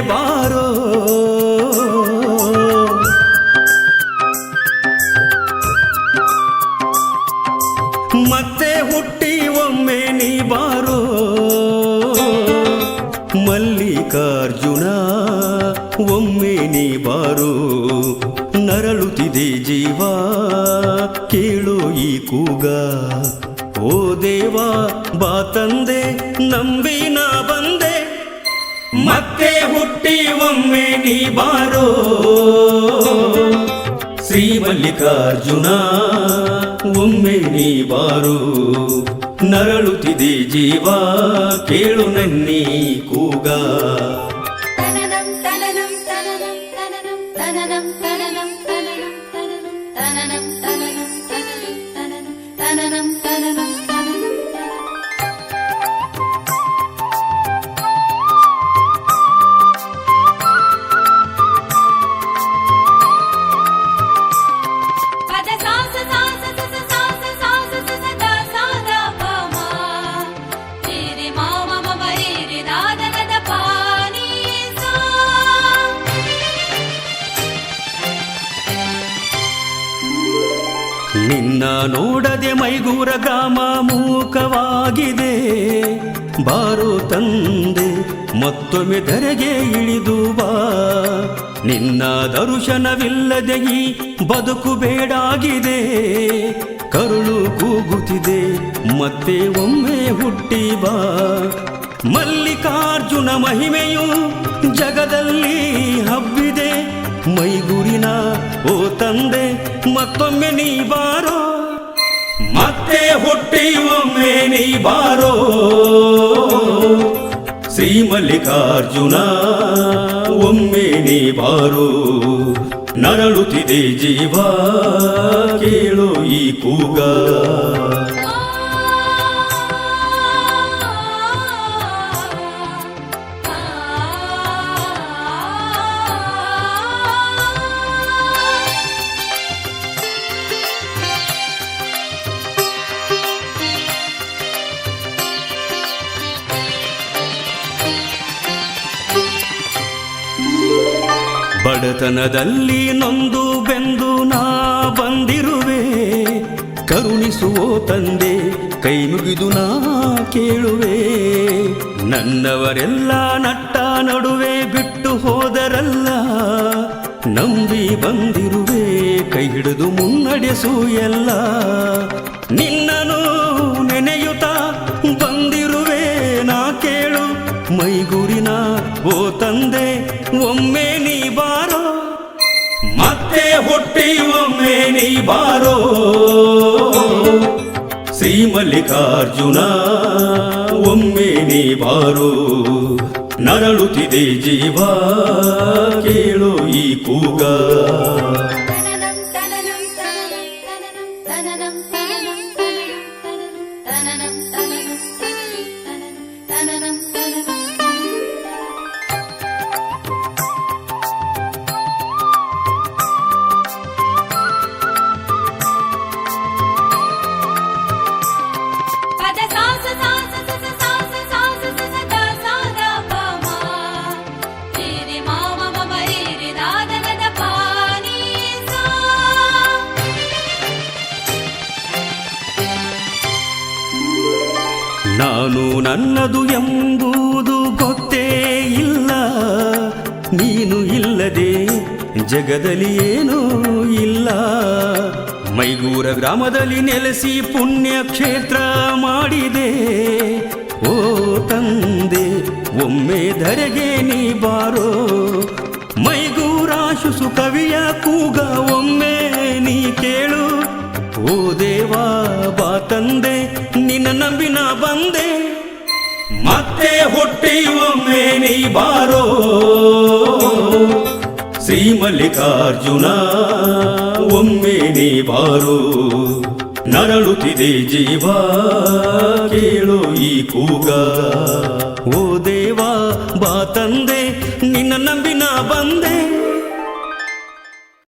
ಬಾರೋ. ಮತ್ತೆ ಹುಟ್ಟಿ ಒಮ್ಮೆ ನೀ ಬಾರೋ. ಮಲ್ಲಿಕಾರ್ಜುನ, ಒಮ್ಮೆ ನೀ ಬಾರೋ. ನರಳುತ್ತಿದೆ ಜೀವ, ಕೇಳು ಈ ಕೂಗ. ಓ ದೇವ, ಬಾ ತಂದೆ ನಂಬಿನ ಬಂದೆ. ಮತ್ತೆ ಹುಟ್ಟಿ ಒಮ್ಮೆ ನೀ ಬಾರೋ. ಶ್ರೀ ಮಲ್ಲಿಕಾರ್ಜುನ, ಒಮ್ಮೆ ನೀ ಬಾರೋ. ನರಳುತ್ತಿದೆ ಜೀವ, ಕೇಳು ನನ್ನಿ ಕೂಗ. ನಿನ್ನ ನೋಡದೆ ಮೈಗೂರ ಗ್ರಾಮ ಮೂಕವಾಗಿದೆ. ಬಾರೋ ತಂದೆ, ಮತ್ತೊಮ್ಮೆ ಧರೆಗೆ ಇಳಿದು ಬಾ. ನಿನ್ನ ದರ್ಶನವಿಲ್ಲದೆ ಈ ಬದುಕು ಬೇಡಾಗಿದೆ. ಕರುಳು ಕೂಗುತ್ತಿದೆ, ಮತ್ತೆ ಒಮ್ಮೆ ಹುಟ್ಟಿ ಬಾ. ಮಲ್ಲಿಕಾರ್ಜುನ ಮಹಿಮೆಯು ಜಗದಲ್ಲಿ ಹಬ್ಬಿದೆ. ಮೈಗೂರಿನ ಓ ತಂದೆ ಮತ್ತೊಮ್ಮೆ ನೀ ಬಾರೋ, ಮತ್ತೆ ಹುಟ್ಟಿ ಒಮ್ಮೆ ನೀ ಬಾರೋ. ಶ್ರೀ ಮಲ್ಲಿಕಾರ್ಜುನ, ಒಮ್ಮೆ ನೀ ಬಾರೋ. ನರಳುತ್ತಿದೆ ಜೀವ, ಕೇಳು ಈ ಕೂಗ. ಬಡತನದಲ್ಲಿ ನೊಂದು ಬೆಂದು ನಾ ಬಂದಿರುವೆ. ಕರುಣಿಸುವೋ ತಂದೆ, ಕೈ ಮುಗಿದು ನಾ ಕೇಳುವೆ. ನನ್ನವರೆಲ್ಲ ನಟ್ಟ ನಡುವೆ ಬಿಟ್ಟು ಹೋದರಲ್ಲ. ನಂಬಿ ಬಂದಿರುವೆ, ಕೈ ಹಿಡಿದು ಮುನ್ನಡೆಸು ಎಲ್ಲ. ನಿನ್ನನು ನೆನೆಯುತ್ತ ಬಂದಿರುವೆ ನಾ ಕೇಳು. ಮೈಗೂರಿನ ಓ ತಂದೆ, ಒಮ್ಮೆ ಮತ್ತೆ ಹುಟ್ಟಿ ಒಮ್ಮೆ ನೀ ಬಾರೋ. ಶ್ರೀ ಮಲ್ಲಿಕಾರ್ಜುನ, ಒಮ್ಮೆ ನೀ ಬಾರೋ. ನರಳುತ್ತಿದೆ ಜೀವ, ಕೇಳು ಈ ಕೂಗ. ನಾನು ನನ್ನದು ಎಂಬುದು ಗೊತ್ತೇ ಇಲ್ಲ. ನೀನು ಇಲ್ಲದೆ ಜಗದಲ್ಲಿ ಏನೂ ಇಲ್ಲ. ಮೈಗೂರ ಗ್ರಾಮದಲ್ಲಿ ನೆಲೆಸಿ ಪುಣ್ಯ ಕ್ಷೇತ್ರ ಮಾಡಿದೆ. ಓ ತಂದೆ, ಒಮ್ಮೆ ಧರೆಗೆ ನೀ ಬಾರೋ. ಮೈಗೂರ ಶುಸು ಕವಿಯ ಕೂಗ, ಒಮ್ಮೆ ನೀ ಕೇಳು. ಓ ದೇವಾ, ಬಾ ತಂದೆ, ನಿನ್ನ ನಂಬಿನ ಬಂದೆ. ಮತ್ತೆ ಹುಟ್ಟಿ ಒಮ್ಮೆ ನೀ ಬಾರೋ. ಶ್ರೀ ಮಲ್ಲಿಕಾರ್ಜುನ, ಒಮ್ಮೆ ನೀ ಬಾರೋ. ನರಳುತ್ತಿದೆ ಜೀವ, ಕೇಳು ಈ ಕೂಗ. ಓ ದೇವಾ, ಬಾ ತಂದೆ